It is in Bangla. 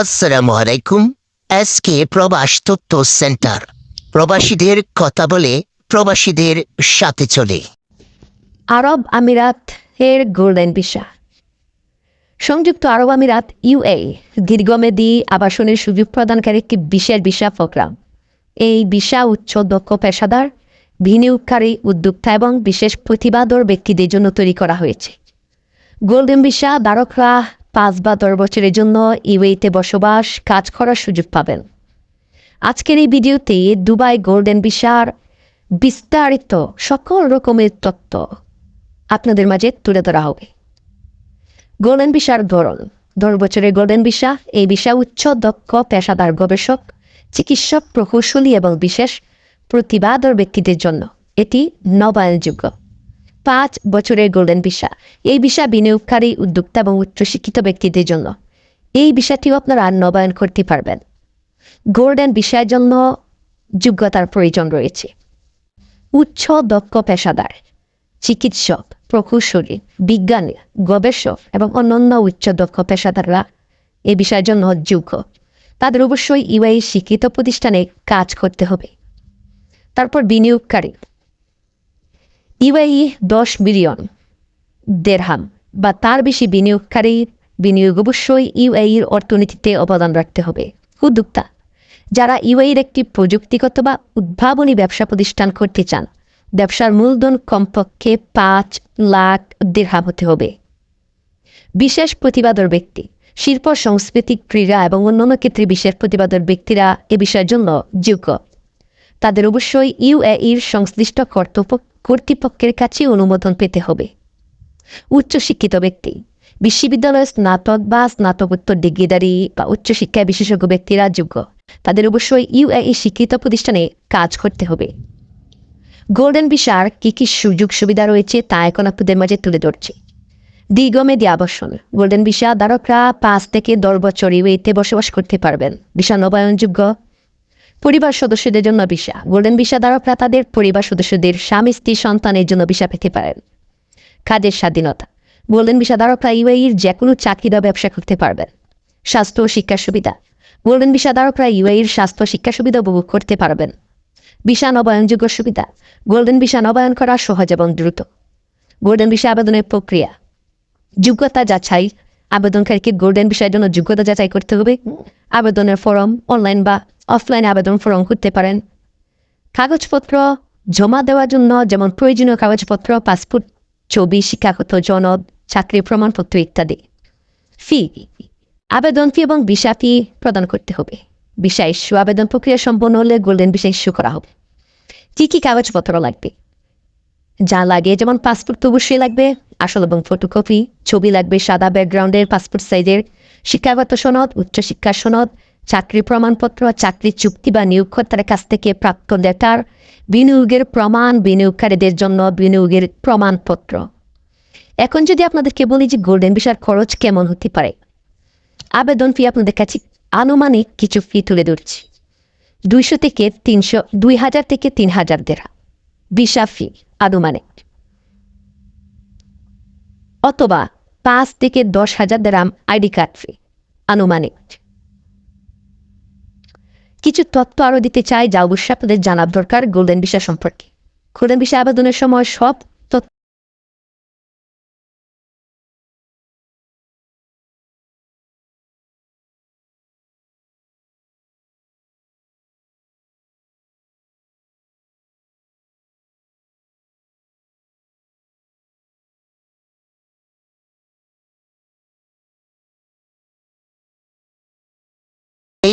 আসসালামু আলাইকুম এসকে প্রবাস তথ্য সেন্টার। প্রবাসীদের কথা বলে প্রবাসীদের সাথে চলে। আরব আমিরাত এর গোল্ডেন ভিসা। সংযুক্ত আরব আমিরাত ইউএ দীর্ঘমেয়াদী আবাসনের সুযোগ প্রদানকারী একটি বিশেষ ভিসা প্রোগ্রাম। এই ভিসা উচ্চ দক্ষ পেশাদার, বিনিয়োগকারী, উদ্যোক্তা এবং বিশেষ প্রতিবাদর ব্যক্তিদের জন্য তৈরি করা হয়েছে। গোল্ডেন ভিসা ধারকরা পাঁচ বা দশ বছরের জন্য ইউএতে বসবাস, কাজ করার সুযোগ পাবেন। আজকের এই ভিডিওতে দুবাই গোল্ডেন ভিসার বিস্তারিত সকল রকমের তথ্য আপনাদের মাঝে তুলে ধরা হবে। গোল্ডেন ভিসার ধরন। দশ বছরের গোল্ডেন ভিসা এই ভিসা উচ্চ, দক্ষ, পেশাদার গবেষক, চিকিৎসক, প্রকৌশলী এবং বিশেষ প্রতিবাদর ব্যক্তিদের জন্য। এটি নবায়নযোগ্য। পাঁচ বছরের গোল্ডেন ভিসা। এই ভিসা বিনিয়োগকারী, উদ্যোক্তা এবং উচ্চশিক্ষিত ব্যক্তিদের জন্য। এই ভিসাটিও আপনারা নবায়ন করতে পারবেন। গোল্ডেন ভিসার জন্য যোগ্যতার প্রয়োজন রয়েছে। উচ্চ দক্ষ পেশাদার, চিকিৎসক, প্রকৌশলী, বিজ্ঞানী, গবেষক এবং অন্যান্য উচ্চ দক্ষ পেশাদাররা এ বিষয়ের জন্য যোগ্য। তাদের অবশ্যই ইউআই শিক্ষিত প্রতিষ্ঠানে কাজ করতে হবে। তারপর বিনিয়োগকারী। ইউআই দশ বিলিয়ন দেড়হাম বা তার বেশি বিনিয়োগকারী বিনিয়োগ অবশ্যই ইউআইয়ের অর্থনীতিতে অবদান রাখতে হবে। উদ্যোক্তা, যারা ইউআইয়ের একটি প্রযুক্তিগত বা উদ্ভাবনী ব্যবসা প্রতিষ্ঠান করতে চান, ব্যবসার মূলধন কমপক্ষে পাঁচ লাখ দেড়হাম হতে হবে। বিশেষ প্রতিবাদর ব্যক্তি, শিল্প সাংস্কৃতিক ক্রীড়া এবং অন্যান্য ক্ষেত্রে বিশেষ প্রতিবাদর ব্যক্তিরা এ বিষয়ের জন্য যোগ্য। তাদের অবশ্যই ইউএইর সংশ্লিষ্ট কর্তব্য কর্তৃপক্ষের কাছে অনুমোদন পেতে হবে। উচ্চশিক্ষিত ব্যক্তি, বিশ্ববিদ্যালয়ের স্নাতক বা স্নাতকোত্তর ডিগ্রিদারি বা উচ্চশিক্ষায় বিশেষজ্ঞ ব্যক্তিরা যোগ্য। তাদের অবশ্যই ইউএই শিক্ষিত প্রতিষ্ঠানে কাজ করতে হবে। গোল্ডেন ভিসার কী কী সুযোগ সুবিধা রয়েছে তা এখন আপনাদের মাঝে তুলে ধরছি। দীর্ঘমেয়াদী আবাসন, গোল্ডেন ভিসা ধারকরা পাঁচ থেকে দশ বছর ইউএতে বসবাস করতে পারবেন। ভিসা নবায়নযোগ্য পরিবার সদস্যদের জন্য ভিসা। গোল্ডেন ভিসা ধারকরা তাদের পরিবার সদস্যদের স্বামী, স্ত্রী, সন্তানের জন্য ভিসা পেতে পারেন। কাজের স্বাধীনতা। গোল্ডেন ভিসা ধারকরা ইউএইর যে কোনো চাকরি বা ব্যবসা করতে পারবেন। স্বাস্থ্য ও শিক্ষা সুবিধা। গোল্ডেন ভিসা ধারকরা ইউএইর স্বাস্থ্য শিক্ষা সুবিধা উপভোগ করতে পারবেন। ভিসা নবায়নযোগ্য সুবিধা। গোল্ডেন ভিসা নবায়ন করা সহজ এবং দ্রুত। গোল্ডেন ভিসা আবেদনের প্রক্রিয়া। যোগ্যতা যাচাই। আবেদনকারীকে গোল্ডেন বিষয়ের জন্য যোগ্যতা যাচাই করতে হবে। আবেদনের ফরম, অনলাইন বা অফলাইন আবেদন ফর্ম করতে পারেন। কাগজপত্র জমা দেওয়ার জন্য যেমন প্রয়োজনীয় কাগজপত্র পাসপোর্ট ছবি, শিক্ষাগত জনদ চাকরির প্রমাণপত্র ইত্যাদি। ফি আবেদন ফি এবং ভিসা ফি প্রদান করতে হবে। ভিসা ইস্যু আবেদন প্রক্রিয়া সম্পন্ন হলে গোল্ডেন ভিসা ইস্যু করা হবে। কী কী কাগজপত্র লাগবে? যা লাগে, যেমন পাসপোর্ট তো অবশ্যই লাগবে, আসল এবং ফটোকপি ছবি লাগবে সাদা ব্যাকগ্রাউন্ডের পাসপোর্ট সাইজের শিক্ষাগত সনদ উচ্চশিক্ষা সনদ চাকরি প্রমাণপত্র চাকরি চুক্তি বা নিয়োগকর্তার কাছ থেকে প্রাপ্ত লেটার, বিনিয়োগের প্রমাণ, বিনিয়োগকারীদের জন্য বিনিয়োগের প্রমাণপত্র। এখন যদি আপনাদেরকে বলি যে গোল্ডেন ভিসার খরচ কেমন হতে পারে, আবেদন ফি আপনাদের কাছে আনুমানিক কিছু ফি তুলে ধরছি। দুইশো থেকে তিনশো, দুই হাজার থেকে তিন হাজার দেড়া। ভিসা ফি আনুমানিক। অথবা পাঁচ থেকে দশ হাজার দেরাম আইডি কার্ড ফি আনুমানিক। কিছু তত্ত্ব আরও দিতে চাই, যা অবশ্যই আপনাদের জানার দরকার গোল্ডেন ভিসা সম্পর্কে। গোল্ডেন ভিসা আবেদনের সময় সব